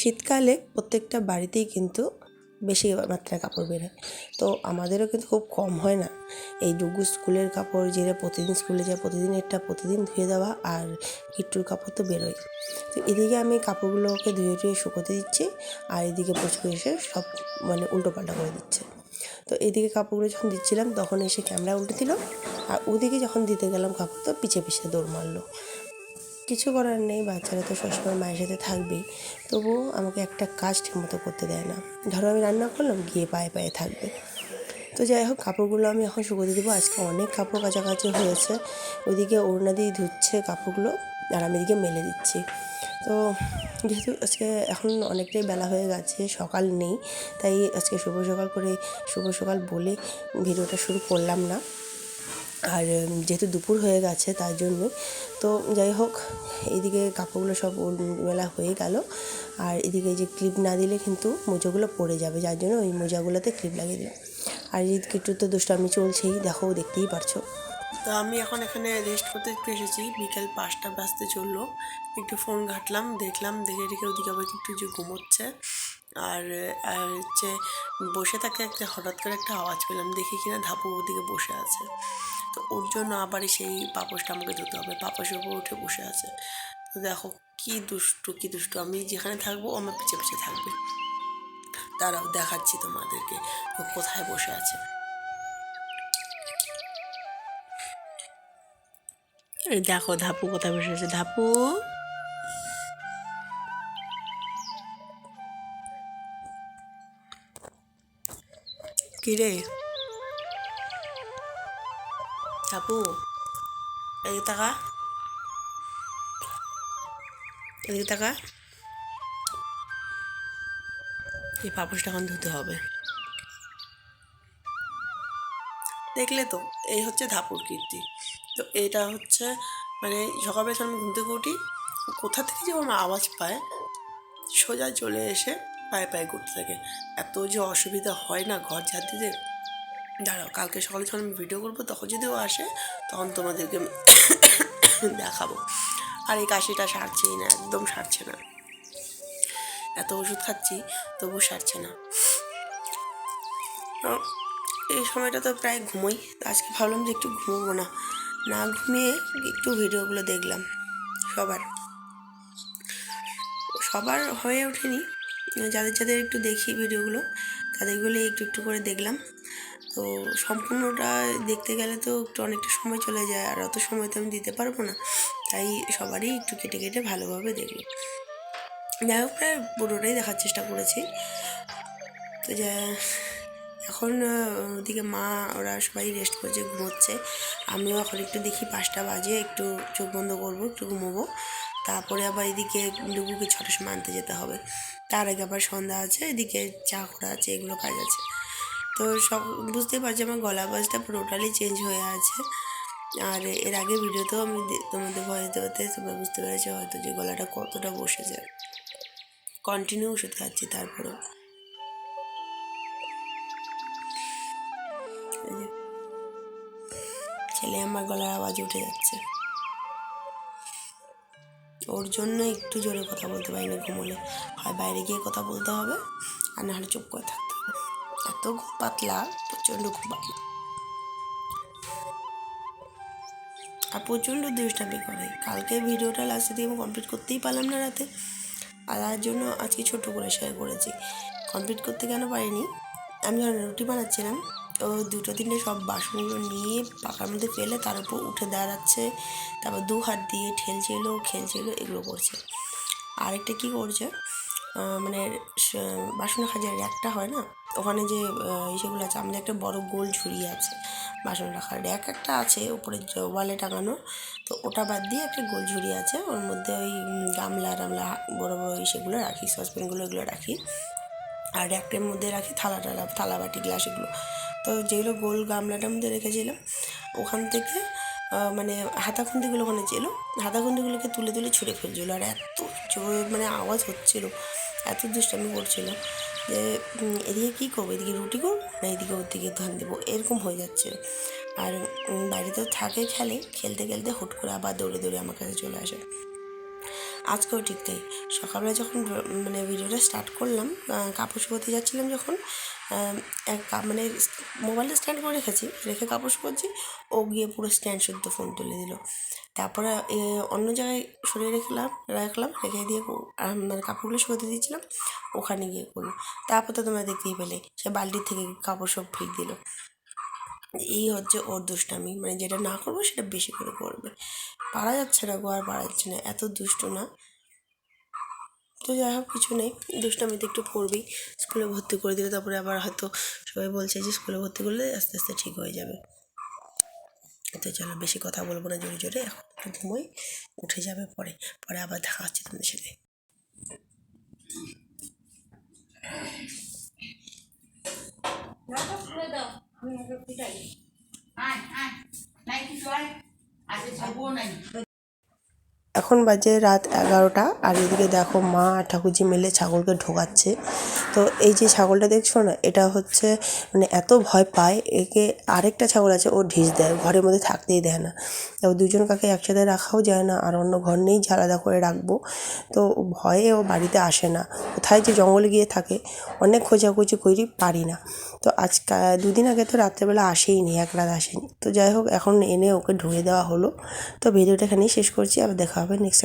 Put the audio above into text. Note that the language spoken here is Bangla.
শীতকালে প্রত্যেকটা বাড়িতেই কিন্তু বেশি মাত্রায় কাপড় বেরোয় তো আমাদেরও কিন্তু খুব কম হয় না। এই ডুগু স্কুলের কাপড় যেটা প্রতিদিন স্কুলে যায়, প্রতিদিনেরটা প্রতিদিন ধুয়ে দেওয়া আর কিট্টুর কাপড় তো বেরোয়। তো এদিকে আমি কাপড়গুলোকে ধুয়ে ধুয়ে শুকোতে দিচ্ছি আর এদিকে প্রচুর এসে সব মানে উল্টো পাল্টা করে দিচ্ছে। তো এদিকে কাপড়গুলো যখন দিচ্ছিলাম তখন এসে ক্যামেরা উল্টে দিল আর ওদিকে যখন দিতে গেলাম কাপড় তো পিছে পিছে দৌড় মারলো। কিছু করার নেই, বাচ্চারা তো সবসময় মায়ের সাথে থাকবেই। তবুও আমাকে একটা কাজ ঠিকমতো করতে দেয় না। ধরো আমি রান্না করলাম, গিয়ে পায়ে পায়ে থাকবে। তো যাই হোক, কাপড়গুলো আমি এখন শুকোতে দেবো। আজকে অনেক কাপড় কাছাকাছি হয়েছে। ওইদিকে ওড়না দিয়ে ধুচ্ছে কাপড়গুলো, আর আমি এদিকে মেলে দিচ্ছি। তো যেহেতু আজকে এখন অনেকটাই বেলা হয়ে গেছে, সকাল নেই, তাই আজকে শুভ সকাল করে শুভ সকাল বলে ভিডিওটা শুরু করলাম না। আর যেহেতু দুপুর হয়ে গেছে তার জন্য। তো যাই হোক, এইদিকে কাপড়গুলো সব মেলা হয়ে গেল। আর এদিকে যে ক্লিপ না দিলে কিন্তু মোজাগুলো পড়ে যাবে, যার জন্য ওই মোজাগুলোতে ক্লিপ লাগিয়ে দিলাম। আর এই কিট্টুর তো দুষ্টামি চলছেই, দেখো, দেখতেই পারছ। তো আমি এখন এখানে রেস্ট করতে একটু এসেছি। বিকেল পাঁচটা বাজতে চলল। একটু ফোন ঘাটলাম, দেখলাম, দেখে রেখে ওদিকে আবার একটু যে ঘুমোচ্ছে। আর আর হচ্ছে বসে থাকে একটা, হঠাৎ করে একটা আওয়াজ পেলাম, দেখি কিনা ধাপু ওদিকে বসে আছে। তো ওর জন্য আবার সেই পাপোশটা আমাকে ধুতে হবে। পাপোশের উপর উঠে বসে আছে। তো দেখো কি দুষ্টু কি দুষ্টু। আমি যেখানে থাকব আমার পিছে পিছে থাকবে। তারাও দেখাচ্ছি তোমাদেরকে ও কোথায় বসে আছে। দেখো, ধাপু কোথায় বসে আছে? ধাপু? কি ধাপু এদিকে টাকা এদিকে টাকা এই পাপোশটা এখন ধুতে হবে। দেখলে তো, এই হচ্ছে ধাপুর কীর্তি। তো এটা হচ্ছে মানে সকালবেলা যখন ঘুম থেকে উঠি, কোথা থেকে যে আমার আওয়াজ পায়, সোজা চলে এসে পায়ে পায়ে ঘুরতে থাকে। এত যে অসুবিধা হয় না ঘর ঝাড় দিতে? দাঁড়াও, কালকে সকালে যখন আমি ভিডিও করব, তখন যদি ও আসে, তখন তোমাদেরকে দেখাবো। আর এই কাশিটা সারছেই না, একদম সারছে না। এত ওষুধ খাচ্ছি, তবু সারছে না। এই সময়টা তো প্রায় ঘুমোই। আজকে ভাবলাম যে একটু ঘুমোবো না। না ঘুমিয়ে একটু ভিডিওগুলো দেখলাম, সবার। সবার হয়ে ওঠেনি। যাদের যাদের একটু দেখি ভিডিওগুলো তাদেরগুলো একটু একটু করে দেখলাম। তো সম্পূর্ণটা দেখতে গেলে তো একটু অনেকটা সময় চলে যায়, আর অত সময় তো আমি দিতে পারব না। তাই সবারই একটু কেটে কেটে ভালোভাবে দেখল যাই হোক, প্রায় পুরোটাই দেখার চেষ্টা করেছি। তো যা, এখন ওদিকে মা, ওরা সবাই রেস্ট করছে, ঘুমোচ্ছে। আমিও এখন একটু দেখি পাঁচটা বাজে, একটু চোখ বন্ধ করব, একটু ঘুমোবো। তারপরে আবার এদিকে ডুগুকে ছটার সময় আনতে যেতে হবে। তার আগে আবার সন্ধ্যা আছে, এদিকে চা করা আছে, এগুলো কাজ আছে। তো সব বুঝতেই পারছি আমার গলা আওয়াজটা টোটালি চেঞ্জ হয়ে আছে। আর এর আগে ভিডিওতেও আমি তোমাদের ভয়েস দেওয়াতে তোমরা বুঝতে পেরেছ হয়তো যে গলাটা কতটা বসেছে কন্টিনিউ ওষুধ খাচ্ছি তারপরেও। ছেলে আমার গলার আওয়াজ উঠে যাচ্ছে। ওর জন্য একটু জোরে কথা বলতে পারি না ঘুমোলে। হয় বাইরে গিয়ে কথা বলতে হবে, আর নাহলে চুপ করে থাকতে হবে। এত ঘুম পাতলা, প্রচণ্ড ঘুম পাতলা। আর প্রচণ্ড দুষ্টামি করে। কালকে ভিডিওটা লাস্টে দিয়ে আমি কমপ্লিট করতেই পারলাম না রাতে। আর তার জন্য আজকে ছোট করে শেয়ার করেছি। কমপ্লিট করতে কেন পারিনি? আমি যখন রুটি বানাচ্ছিলাম। ও দুটো তিনটে সব বাসনগুলো নিয়ে পাকার মধ্যে ফেলে তার উপর উঠে দাঁড়াচ্ছে। তারপর দু হাত দিয়ে ঠেলছিল খেলছিল এগুলো করছে। আরেকটা কী করছে? মানে বাসন খাজার র্যাকটা হয় না? ওখানে যে ইসেগুলো আছে, আমাদের একটা বড় গোল ঝুড়ি আছে বাসন রাখার। র্যাক একটা আছে, উপরে ওয়ালে টাঙানো। তো ওটা বাদ দিয়ে একটা গোল ঝুড়ি আছে, ওর মধ্যে ওই গামলা টামলা বড়ো বড়ো ইসেগুলো রাখি, সসপ্যানগুলো এগুলো রাখি। আর র্যাকের মধ্যে রাখি থালা টালা, থালা বাটি, গ্লাস এগুলো। তো যেগুলো গোল গামলাটার মধ্যে রেখেছিলাম, ওখান থেকে মানে হাতাখুন্তিগুলো ওখানে ছিল হাতাখুন্তিগুলোকে তুলে তুলে ছুঁড়ে ফেলছিলো। আর এত জোর মানে আওয়াজ হচ্ছিল, এত দুষ্টামি করছিল যে এদিকে কী করব? এদিকে রুটি করব না এদিকে ওর দিকে ধান দেবো? এরকম হয়ে যাচ্ছে। আর বাড়িতেও থাকে খেলে, খেলতে খেলতে হুট করে আবার দৌড়ে দৌড়ে আমার কাছে চলে আসে। আজকেও ঠিক তাই। সকালবেলা যখন মানে ভিডিওটা স্টার্ট করলাম কাপড় শুকোতে যাচ্ছিলাম যখন এক মানে মোবাইলটা স্ট্যান্ড করে রেখেছি, রেখে কাপড় শুকোচ্ছি, ও গিয়ে পুরো স্ট্যান্ড শুদ্ধ ফোন তুলে দিল। তারপরে অন্য জায়গায় সরিয়ে রেখলাম, রাখলাম, রেখে দিয়ে মানে কাপড়গুলো শুকোতে দিয়েছিলাম, ওখানে গিয়ে করল। তারপর তো তোমরা দেখতেই পেলে, সে বালতির থেকে কাপড় সব ফেক দিল। এই হচ্ছে ওর দুষ্টামি মানে যেটা না করব সেটা বেশি করে করবে। পারা যাচ্ছে না গো আর পারা যাচ্ছে না, এত দুষ্ট না। তো যাই হোক, কিছু নেই দুষ্টামি তো একটু করবেই। স্কুলে ভর্তি করে দিলে তারপরে আবার হয়তো সবাই বলছে যে স্কুলে ভর্তি করলে আস্তে আস্তে ঠিক হয়ে যাবে। তো চলো, বেশি কথা বলব না, জোরে জোরে। এখন একটু ঘুমোই উঠে যাবে পরে পরে আবার দেখা হচ্ছে তোমাদের সাথে। আয় আয় নাই কিছু আয় আজকে ছাড়বো নাই এখন বাজে রাত এগারোটা আর এদিকে দেখো মা আর ঠাকুরজি মিলে ছাগলকে ঢোকাচ্ছে। তো এই যে ছাগলটা দেখছ না, এটা হচ্ছে মানে এত ভয় পায়, একে আরেকটা ছাগল আছে, ও ঢিস দেয়, ঘরের মধ্যে থাকতেই দেয় না। এবার দুজন কাকে একসাথে রাখাও যায় না, আর অন্য ঘর নেই আলাদা করে রাখব। তো ভয়ে ও বাড়িতে আসে না, কোথায় যে জঙ্গলে গিয়ে থাকে, অনেক খোঁজাখুঁজি করি পারি না। তো আজ দুদিন আগে তো রাত্রেবেলা আসেই নি এক রাত আসেনি। তো যাই হোক, এখন এনে ওকে ঢুকে দেওয়া হলো। তো ভিডিওটা এখানেই শেষ করছি, আবার দেখা হবে নেক্সট